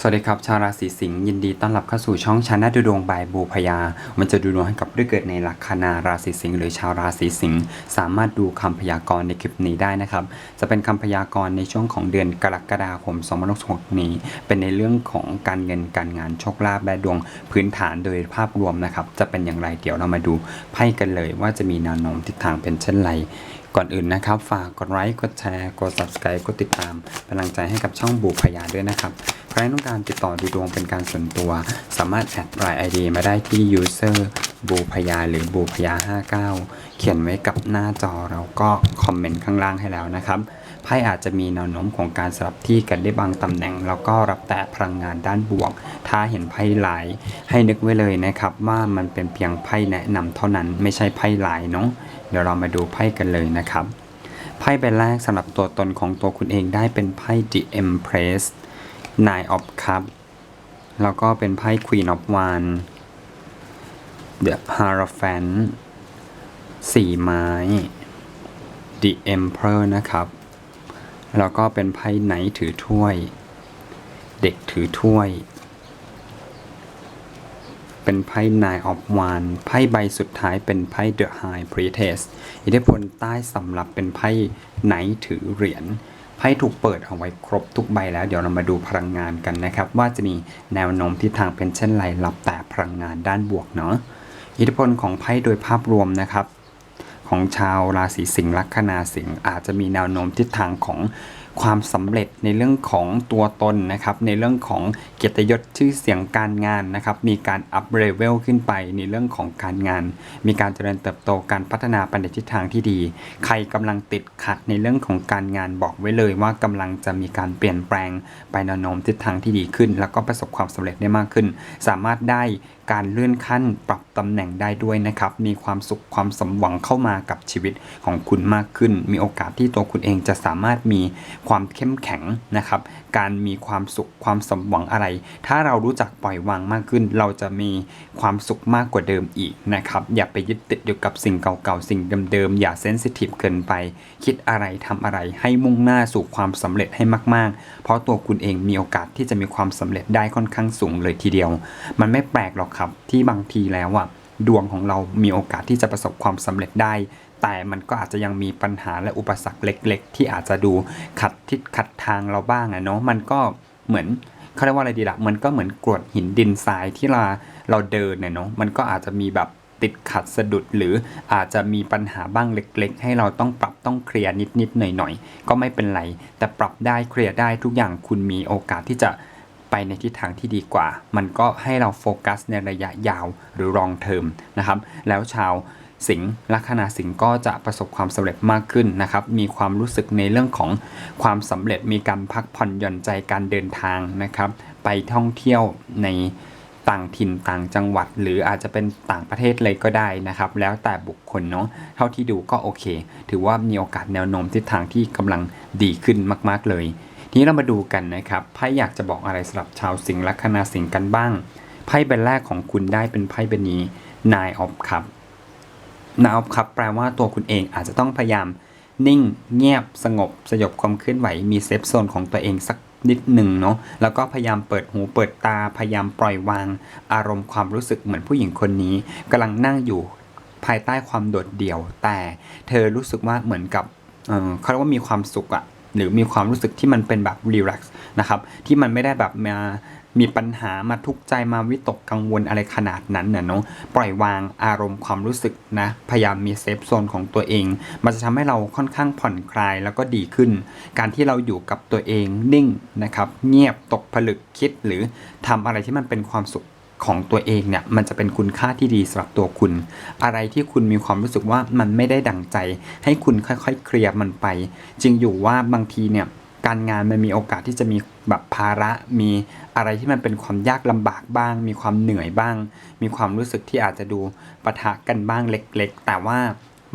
สวัสดีครับ ชาวราศีสิงห์ยินดีต้อนรับเข้าสู่ช่องชาแนลดูดวงบายบูพยา มันจะดูดวงให้กับผู้เกิดในลัคนาราศีสิงห์หรือชาวราศีสิงห์สามารถดูคำพยากรณ์ในคลิปนี้ได้นะครับ จะเป็นคำพยากรณ์ในช่วงของเดือนกรกฎาคม2066นี้ เป็นในเรื่องของการเงินการงานโชคลาภและดวงพื้นฐานโดยภาพรวมนะครับ จะเป็นอย่างไรเดี๋ยวเรามาดูไพ่กันเลยว่าจะมีแนวโน้มทิศทางเป็นเช่นไร ก่อนอื่นนะครับ ฝากกดไลค์ กดแชร์ กด subscribe กดติดตามเป็นกำลังใจให้กับช่องบูพยาด้วยนะครับ ใครต้องการติดต่อดูดวงเป็นการส่วนตัว สามารถแอดไลน์ ID มาได้ที่ user บูพยาหรือบูพยา 59 เขียนไว้กับหน้าจอเราก็คอมเมนต์ข้างล่างให้แล้วนะครับ ไพ่อาจจะมีแนวโน้มของการสลับที่กันได้บางตำแหน่ง แล้วก็รับแต่พลังงานด้านบวก ถ้าเห็นไพ่หลาย ให้นึกไว้เลยนะครับว่ามันเป็นเพียงไพ่แนะนำเท่านั้นไม่ใช่ไพ่หลายเนาะเดี๋ยวเรามาดูไพ่กันเลยนะครับไพ่ใบแรกสำหรับตัวตนของตัวคุณเองได้เป็นไพ่ The Empress Nine of Cups แล้วก็เป็นไพ่ Queen of Wands The Hierophant สี่ไม้ The Emperor นะครับ แล้วก็เป็นไพ่ไหนถือถ้วย เด็กถือถ้วย เป็นไพ่ Nine of Wands ไพ่ใบสุดท้ายเป็นไพ่ The High Priestess อิทธิพลใต้สำหรับเป็นไพ่ไหนถือเหรียญไพ่ถูกเปิดเอาไว้ครบทุกใบแล้วเดี๋ยวเรามาดูพลังงานกันนะครับ ว่าจะมีแนวโน้มทิศทางเป็นเช่นไรรับแต่พลังงานด้านบวกเนาะอิทธิพลของไพ่โดยภาพรวมนะครับ ของชาวราศีสิงห์ลัคนาสิงห์อาจจะมีแนวโน้มทิศทางของความสำเร็จในเรื่องของตัวตนนะครับ ในเรื่องของเกียรติยศชื่อเสียงการงานนะครับ มีการอัพเลเวลขึ้นไปในเรื่องของการงาน มีการเจริญเติบโตการพัฒนาไปในทิศทางที่ดี ใครกำลังติดขัดในเรื่องของการงานบอกไว้เลยว่ากำลังจะมีการเปลี่ยนแปลงไปแนวโน้มทิศทางที่ดีขึ้น แล้วก็ประสบความสำเร็จได้มากขึ้น สามารถได้ การเลื่อนขั้นปรับตำแหน่งได้ด้วยนะครับ มีความสุขความสมหวังเข้ามากับชีวิตของคุณมากขึ้น มีโอกาสที่ตัวคุณเองจะสามารถมีความเข้มแข็งนะครับ การมีความสุขความสมหวังอะไร ถ้าเรารู้จักปล่อยวางมากขึ้น เราจะมีความสุขมากกว่าเดิมอีกนะครับ อย่าไปยึดติดอยู่กับสิ่งเก่าๆ สิ่งเดิมๆ อย่าเซนซิทีฟเกินไป คิดอะไรทำอะไร ให้มุ่งหน้าสู่ความสำเร็จให้มาก ๆ เพราะตัวคุณเองมีโอกาสที่จะมีความสำเร็จได้ค่อนข้างสูงเลยทีเดียว มันไม่แปลกหรอกครับ ที่บางทีแล้วอะดวงของเรามีโอกาสที่จะประสบความสำเร็จได้ แต่มันก็อาจจะยังมีปัญหาและอุปสรรคเล็ก ๆ ที่อาจจะดูขัดทิศขัดทางเราบ้างอะเนาะมันก็เหมือนเขาเรียกว่าอะไรดีละมันก็เหมือนกรวดหินดินทรายที่เราเราเดินเนี่ยเนาะมันก็อาจจะมีแบบติดขัดสะดุดหรืออาจจะมีปัญหาบ้างเล็ก ๆ ให้เราต้องปรับต้องเคลียร์นิดๆหน่อยๆก็ไม่เป็นไร แต่ปรับได้เคลียร์ได้ทุกอย่างคุณมีโอกาสที่จะ ไปในทิศทางที่ดีกว่า มันก็ให้เราโฟกัสในระยะยาวหรือรองเทอมนะครับ แล้วชาวสิงห์ลัคนาสิงห์ก็จะประสบความสำเร็จมากขึ้นนะครับ มีความรู้สึกในเรื่องของความสำเร็จ มีการพักผ่อนหย่อนใจการเดินทางนะครับ ไปท่องเที่ยวในต่างถิ่นต่างจังหวัด หรืออาจจะเป็นต่างประเทศเลยก็ได้นะครับ แล้วแต่บุคคลเนาะเท่าที่ดูก็โอเค ถือว่ามีโอกาสแนวโน้มทิศทางที่กำลังดีขึ้นมาก ๆเลย นี้เรามาดูกันนะครับไพ่อยากจะบอกอะไรสำหรับชาวสิงห์ลัคนาสิงห์กันบ้างไพ่ใบแรกของคุณได้เป็นไพ่ใบนี้ Nine of Cups Nine of Cups แปลว่าตัวคุณเองอาจจะต้องพยายามนิ่งเงียบสงบสยบความเคลื่อนไหวมีเซฟโซนของตัวเองสักนิดหนึ่งเนาะแล้วก็พยายามเปิดหูเปิดตาพยายามปล่อยวาง อารมณ์ความรู้สึกเหมือนผู้หญิงคนนี้กำลังนั่งอยู่ภายใต้ความโดดเดี่ยว แต่เธอรู้สึกว่าเหมือนกับเเขาเรียกว่ามีความสุขอะ หรือมีความรู้สึกที่มันเป็นแบบรีแลกซ์นะครับที่มันไม่ได้แบบมามีปัญหามาทุกข์ใจมาวิตกกังวลอะไรขนาดนั้นน่ะเนาะปล่อยวางอารมณ์ความรู้สึกนะ พยายามมีเซฟโซนของตัวเอง มันจะทำให้เราค่อนข้างผ่อนคลายแล้วก็ดีขึ้น การที่เราอยู่กับตัวเองนิ่งนะครับ เงียบตกผลึกคิดหรือทำอะไรที่มันเป็นความสุข ของตัวเองเนี่ยมันจะเป็นคุณค่าที่ดีสำหรับตัวคุณ อะไรที่คุณมีความรู้สึกว่ามันไม่ได้ดังใจ ให้คุณค่อยๆ เคลียร์มันไป จึงอยู่ว่าบางทีเนี่ยการงานมันมีโอกาสที่จะมีแบบภาระมีอะไรที่มันเป็นความยากลำบากบ้าง มีความเหนื่อยบ้าง มีความรู้สึกที่อาจจะดูปะทะกันบ้างเล็ก ๆ แต่ว่า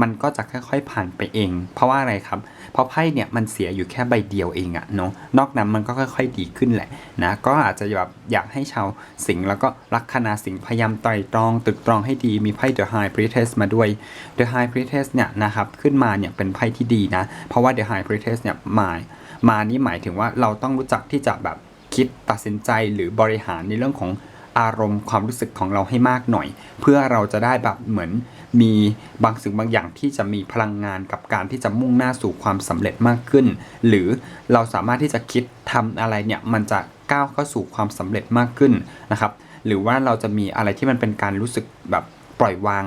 มันก็จะค่อยๆผ่านไปเอง เพราะว่าอะไรครับ เพราะไพ่เนี่ยมันเสียอยู่แค่ใบเดียวเองอะเนาะนอกนั้นมันก็ค่อย ๆ ดีขึ้นแหละนะก็อาจจะแบบอยากให้ชาวสิงห์แล้วก็ลัคนาสิงห์พยายามไตร่ตรองตึกตรองให้ดีมีไพ่ The High Priestess มาด้วย The High Priestess เนี่ยนะครับขึ้นมาเนี่ยเป็นไพ่ที่ดีนะเพราะว่า The High Priestess เนี่ยหมายมานี่หมายถึงว่าเราต้องรู้จักที่จะแบบคิดตัดสินใจหรือบริหารในเรื่องของอารมณ์ความรู้สึกของเราให้มากหน่อย เพื่อเราจะได้แบบเหมือน มีบางสิ่งบางอย่างที่จะมีพลังงานกับการที่จะมุ่งหน้าสู่ความสำเร็จมากขึ้น หรือเราสามารถที่จะคิดทำอะไรเนี่ยมันจะก้าวเข้าสู่ความสำเร็จมากขึ้นนะครับ หรือว่าเราจะมีอะไรที่มันเป็นการรู้สึกแบบปล่อยวาง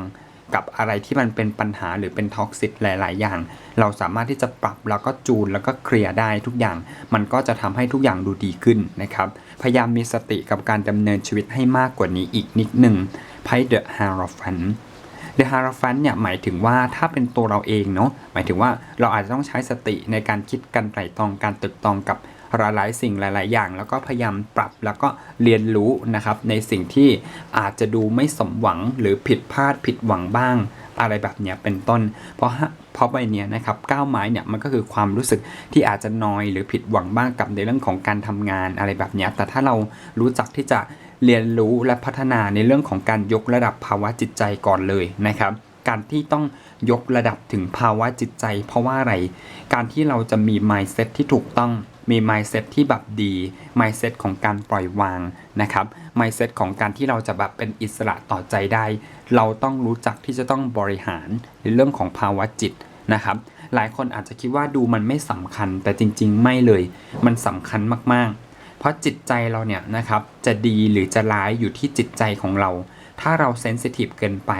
กับอะไรที่มันเป็นปัญหาหรือเป็นท็อกซิตหลาย ๆ อย่าง เราสามารถที่จะปรับแล้วก็จูนแล้วก็เคลียร์ได้ทุกอย่าง มันก็จะทำให้ทุกอย่างดูดีขึ้นนะครับ พยายามมีสติกับการดำเนินชีวิตให้มากกว่านี้อีกนิดหนึ่งไพ่เดอะฮารอฟัน เดอะฮาร p ฟันเนี่ยหมายถึงว่าถ้าเป็นตัวเราเองเนาะหมายถึงว่าเราอาจจะต้องใช้สติในการคิดการไตร่ตรองการตึกตรองกับหลายๆสิ่งหลาย ๆ อย่าง แล้วก็พยายามปรับแล้วก็เรียนรู้นะครับในสิ่งที่อาจจะดูไม่สมหวังหรือผิดพลาดผิดหวังบ้างอะไรแบบเนี้ยเป็นต้น เพราะเพราะใบเนี้ยนะครับก้าวไม้เนี่ยมันก็คือความรู้สึกที่อาจจะนอยหรือผิดหวังบ้างกับในเรื่องของการทำงานอะไรแบบเนี้ยแต่ถ้าเรารู้จักที่จะ เรียนรู้และพัฒนาในเรื่องของการยกระดับภาวะจิตใจก่อนเลยนะครับ การที่ต้องยกระดับถึงภาวะจิตใจ เพราะว่าอะไร การที่เราจะมี mindset ที่ถูกต้องมี mindset ที่แบบดี mindset ของการปล่อยวางนะครับ mindset ของการที่เราจะแบบเป็นอิสระต่อใจได้ เราต้องรู้จักที่จะต้องบริหารในเรื่องของภาวะจิตนะครับ หลายคนอาจจะคิดว่าดูมันไม่สำคัญแต่จริง ๆ ไม่เลย มันสำคัญมากๆ เพราะจิตใจเราเนี่ยนะครับจะดีหรือจะร้ายอยู่ที่จิตใจของเรา ถ้าเราเซนซิทีฟเกินไป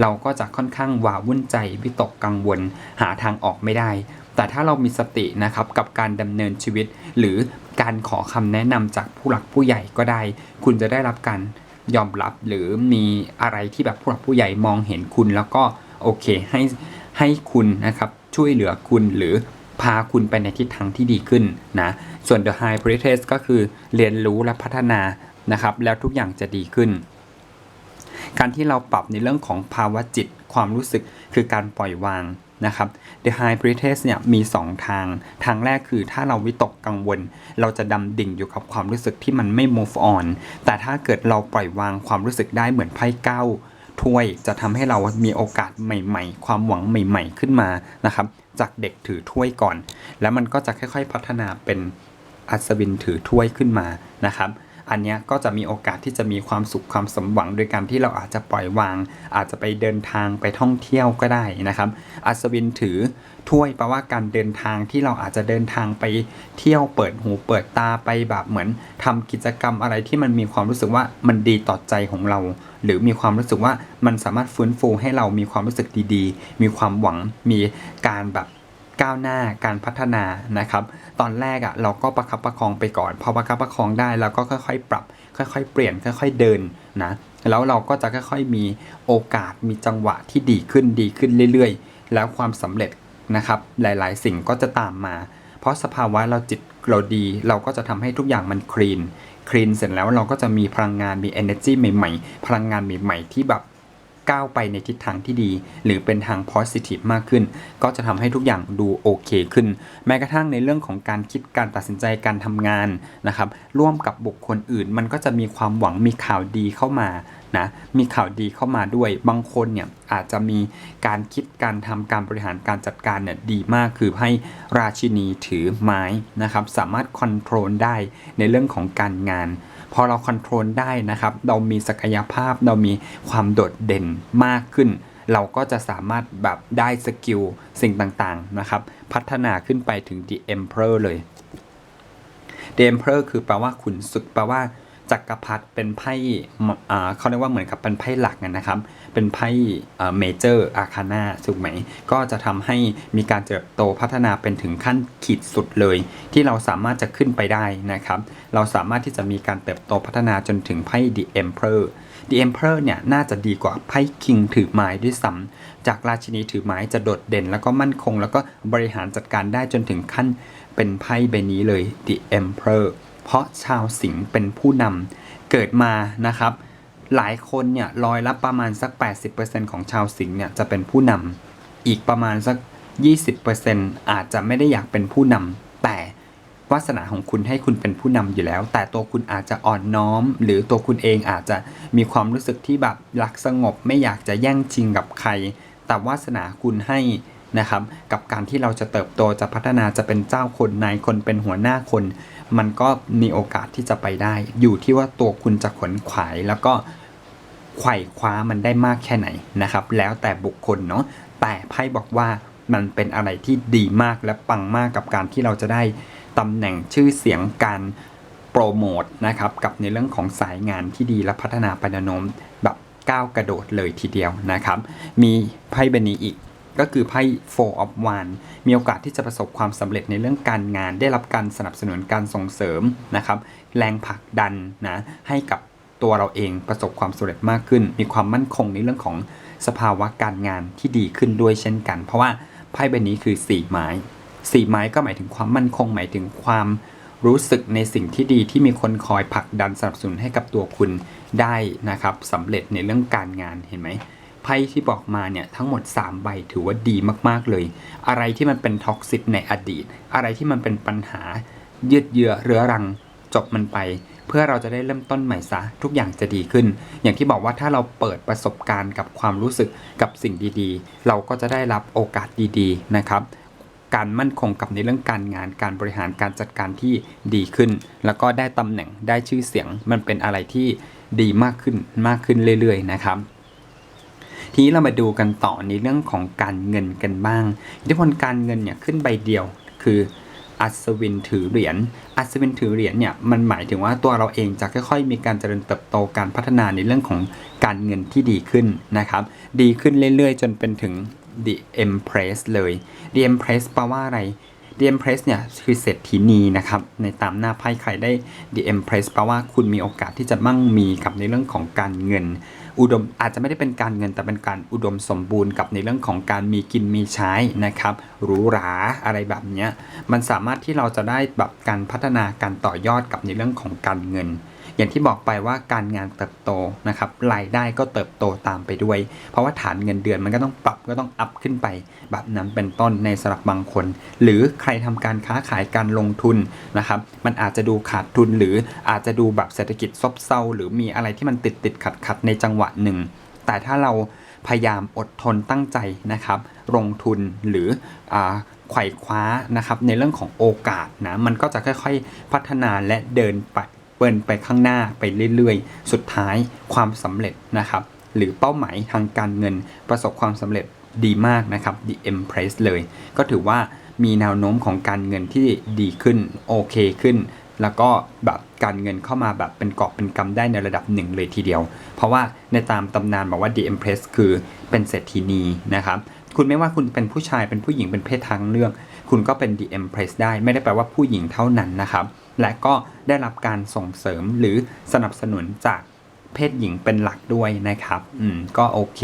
เราก็จะค่อนข้างหวาวุ่นใจวิตกกังวล หาทางออกไม่ได้ แต่ถ้าเรามีสตินะครับกับการดำเนินชีวิต หรือการขอคำแนะนำจากผู้หลักผู้ใหญ่ก็ได้ คุณจะได้รับการยอมรับหรือมีอะไรที่แบบผู้หลักผู้ใหญ่มองเห็นคุณ แล้วก็โอเคให้ให้คุณนะครับช่วยเหลือคุณหรือ พาคุณไปในทิศทางที่ดีขึ้นนะส่วน The High Priestess ก็คือเรียนรู้และพัฒนานะครับ แล้วทุกอย่างจะดีขึ้น การที่เราปรับในเรื่องของภาวะจิตความรู้สึกคือการปล่อยวางนะครับ The High Priestess เนี่ยมี 2 ทาง ทางแรกคือถ้าเราวิตกกังวล เราจะดำดิ่งอยู่กับความรู้สึกที่มันไม่ move on แต่ถ้าเกิดเราปล่อยวางความรู้สึกได้เหมือนไพ่เก้าถ้วยจะทำให้เรามีโอกาสใหม่ ๆ ความหวังใหม่ ๆ ขึ้นมานะครับ จากเด็กถือถ้วยก่อน แล้วมันก็จะค่อยๆ พัฒนาเป็นอัศวินถือถ้วยขึ้นมานะครับ อันนี้ก็จะมีโอกาสที่จะมีความสุขความสมหวัง โดยการที่เราอาจจะปล่อยวาง อาจจะไปเดินทางไปท่องเที่ยวก็ได้นะครับ อัศวินถือถ้วยแปลว่าการเดินทางที่เราอาจจะเดินทางไปเที่ยวเปิดหูเปิดตาไปแบบเหมือนทำกิจกรรมอะไรที่มันมีความรู้สึกว่ามันดีต่อใจของเรา หรือมีความรู้สึกว่ามันสามารถฟื้นฟูให้เรามีความรู้สึกดีๆ มีความหวังมีการแบบก้าวหน้าการพัฒนานะครับ ตอนแรกอะ่ะเราก็ประคับประคองไปก่อน พอประคับประคองได้แล้วก็ค่อยๆ ปรับ ค่อยๆ เปลี่ยนค่อย ๆ เดินนะแล้วเราก็จะค่อยๆมีโอกาสมีจังหวะที่ดีขึ้นดีขึ้นเรื่อยๆ แล้วความสำเร็จนะครับหลายๆ สิ่งก็จะตามมา เพราะสภาวะเราจิตเราดี เราก็จะทำให้ทุกอย่างมันคลีนคลีนเสร็จแล้วเราก็จะมีพลังงานมี energy ใหม่ ๆ พลังงานใหม่ ๆ ที่แบบ ก้าวไปในทิศทางที่ดี หรือเป็นทาง positive มากขึ้น ก็จะทำให้ทุกอย่างดูโอเคขึ้น แม้กระทั่งในเรื่องของการคิดการตัดสินใจการทำงานนะครับร่วมกับบุคคลอื่น มันก็จะมีความหวังมีข่าวดีเข้ามานะมีข่าวดีเข้ามาด้วยบางคนเนี่ยอาจจะมีการคิดการทำการบริหารการจัดการเนี่ยดีมากคือให้ราชินีถือไม้นะครับสามารถคอนโทรลได้ในเรื่องของการงาน พอเราคอนโทรลได้นะครับ เรามีศักยภาพ เรามีความโดดเด่นมากขึ้น เราก็จะสามารถแบบได้สกิลสิ่งต่างๆนะครับ พัฒนาขึ้นไปถึง The Emperor เลย The Emperor คือแปลว่าขุนศึกแปลว่า จักรพรรดิเป็นไพ่เขาเรียกว่าเหมือนกับเป็นไพ่หลักนะครับ เป็นไพ่เมเจอร์อาคาน่าถูกไหม ก็จะทำให้มีการเติบโตพัฒนาเป็นถึงขั้นขีดสุดเลย ที่เราสามารถจะขึ้นไปได้นะครับ เราสามารถที่จะมีการเติบโตพัฒนาจนถึงไพ่ The Emperor The Emperor เนี่ยน่าจะดีกว่าไพ่ King ถือไม้ด้วยซ้ำจากราชินีถือไม้จะโดดเด่น แล้วก็มั่นคง แล้วก็บริหารจัดการได้จนถึงขั้นเป็นไพ่ใบนี้เลย The Emperor เพราะชาวสิงห์เป็นผู้นำเกิดมานะครับหลายคนเนี่ยร้อยละประมาณสัก 80%ของชาวสิงห์เนี่ยจะเป็นผู้นำอีกประมาณสัก 20%อาจจะไม่ได้อยากเป็นผู้นำแต่วาสนาของคุณให้คุณเป็นผู้นำอยู่แล้ว แต่ตัวคุณอาจจะอ่อนน้อม หรือตัวคุณเองอาจจะมีความรู้สึกที่แบบรักสงบไม่อยากจะแย่งชิงกับใคร แต่วาสนาคุณให้ นะครับกับการที่เราจะเติบโตจะพัฒนาจะเป็นเจ้าคนนายคนเป็นหัวหน้าคน มันก็มีโอกาสที่จะไปได้ อยู่ที่ว่าตัวคุณจะขนขวายแล้วก็ไขว่คว้ามันได้มากแค่ไหนนะครับ แล้วแต่บุคคลเนาะแต่ไพ่บอกว่ามันเป็นอะไรที่ดีมากและปังมากกับการที่เราจะได้ตำแหน่งชื่อเสียงการโปรโมทนะครับกับในเรื่องของสายงานที่ดีและพัฒนาไปนโนมแบบก้าวกระโดดเลยทีเดียวนะครับ มีไพ่ใบนี้อีก ก็คือไพ่ Four of Wands มีโอกาสที่จะประสบความสำเร็จในเรื่องการงาน ได้รับการสนับสนุนการส่งเสริมนะครับ แรงผลักดันนะให้กับตัวเราเองประสบความสำเร็จมากขึ้น มีความมั่นคงในเรื่องของสภาวะการงานที่ดีขึ้นด้วยเช่นกัน เพราะว่าไพ่ใบนี้คือสี่ไม้สี่ไม้ก็หมายถึงความมั่นคง หมายถึงความรู้สึกในสิ่งที่ดีที่มีคนคอยผลักดันสนับสนุนให้กับตัวคุณได้นะครับสำเร็จในเรื่องการงานเห็นไหม ไพ่ที่บอกมาเนี่ยทั้งหมด 3 ใบถือว่าดีมากๆเลย อะไรที่มันเป็นท็อกซิกในอดีต อะไรที่มันเป็นปัญหายืดเยื้อเรื้อรังจบมันไป เพื่อเราจะได้เริ่มต้นใหม่ซะทุกอย่างจะดีขึ้น อย่างที่บอกว่าถ้าเราเปิดประสบการณ์กับความรู้สึกกับสิ่งดีๆ เราก็จะได้รับโอกาสดีๆนะครับการมั่นคงกับในเรื่องการงานการบริหารการจัดการที่ดีขึ้น แล้วก็ได้ตำแหน่งได้ชื่อเสียงมันเป็นอะไรที่ดีมากขึ้นมากขึ้นเรื่อยๆนะครับ ทีนี้เรามาดูกันต่อในเรื่องของการเงินกันบ้างอิทธิพลการเงินเนี่ยขึ้นใบเดียวคืออัศวินถือเหรียญ อัศวินถือเหรียญเนี่ยมันหมายถึงว่าตัวเราเองจะค่อยๆ มีการเจริญเติบโตการพัฒนาในเรื่องของการเงินที่ดีขึ้นนะครับ ดีขึ้นเรื่อยๆ จนเป็นถึง The Empress เลย The Empress แปลว่าอะไร The Empress เนี่ยคือเศรษฐีนีนะครับ ในตามหน้าไพ่ใครได้ The Empress แปลว่าคุณมีโอกาสที่จะมั่งมีกับในเรื่องของการเงิน อุดมอาจจะไม่ได้เป็นการเงินแต่เป็นการอุดมสมบูรณ์กับในเรื่องของการมีกินมีใช้นะครับหรูหราอะไรแบบนี้มันสามารถที่เราจะได้แบบการพัฒนาการต่อยอดกับในเรื่องของการเงิน อย่างที่บอกไปว่าการงานเติบโตนะครับรายได้ก็เติบโตตามไปด้วย เพราะว่าฐานเงินเดือนมันก็ต้องปรับก็ต้องอัพขึ้นไป แบบนั้นเป็นต้นในสำหรับบางคน หรือใครทำการค้าขายการลงทุนนะครับมันอาจจะดูขาดทุนหรืออาจจะดูแบบเศรษฐกิจซบเซาหรือมีอะไรที่มันติดติดขัดขัดในจังหวะหนึ่ง แต่ถ้าเราพยายามอดทนตั้งใจนะครับ ลงทุนหรืออไขว่คว้านะครับในเรื่องของโอกาสนะมันก็จะค่อยๆ พัฒนาและเดินไป เปินไปข้างหน้าไปเรื่อยๆ สุดท้ายความสำเร็จนะครับหรือเป้าหมายทางการเงินประสบความสำเร็จดีมากนะครับ The Empress เลย ก็ถือว่ามีแนวโน้มของการเงินที่ดีขึ้นโอเคขึ้น แล้วก็แบบการเงินเข้ามาแบบเป็นกอบเป็นกำได้ในระดับหนึ่งเลยทีเดียว เพราะว่าในตามตำนานบอกว่า The Empress คือเป็นเศรษฐีนีนะครับ คุณไม่ว่าคุณเป็นผู้ชายเป็นผู้หญิงเป็นเพศทางเลือก คุณก็เป็น The Empress ได้ ไม่ได้แปลว่าผู้หญิงเท่านั้นนะครับ และก็ได้รับการส่งเสริมหรือสนับสนุนจากเพศหญิงเป็นหลักด้วยนะครับ อืม ก็โอเค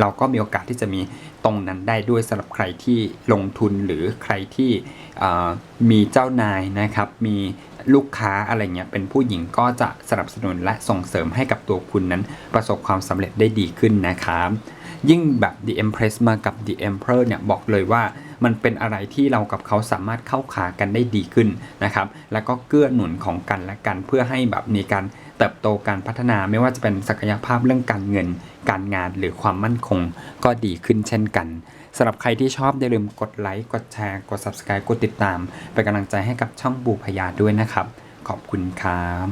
เราก็มีโอกาสที่จะมีตรงนั้นได้ด้วยสำหรับใครที่ลงทุนหรือใครที่มีเจ้านายนะครับ มีลูกค้าอะไรเงี้ย เป็นผู้หญิงก็จะสนับสนุนและส่งเสริมให้กับตัวคุณนั้น ประสบความสำเร็จได้ดีขึ้นนะครับ ยิ่งแบบ The Empress มากับ The Emperor เนี่ยบอกเลยว่ามันเป็นอะไรที่เรากับเขาสามารถเข้าขากันได้ดีขึ้นนะครับ แล้วก็เกื้อหนุนของกันและกันเพื่อให้แบบมีการเติบโตการพัฒนาไม่ว่าจะเป็นศักยภาพเรื่องการเงิน การงานหรือความมั่นคงก็ดีขึ้นเช่นกันสำหรับใครที่ชอบอย่าลืมกดไลค์กดแชร์กด Subscribe กดติดตาม เป็นกำลังใจให้กับช่องบูพยาด้วยนะครับ ขอบคุณครับ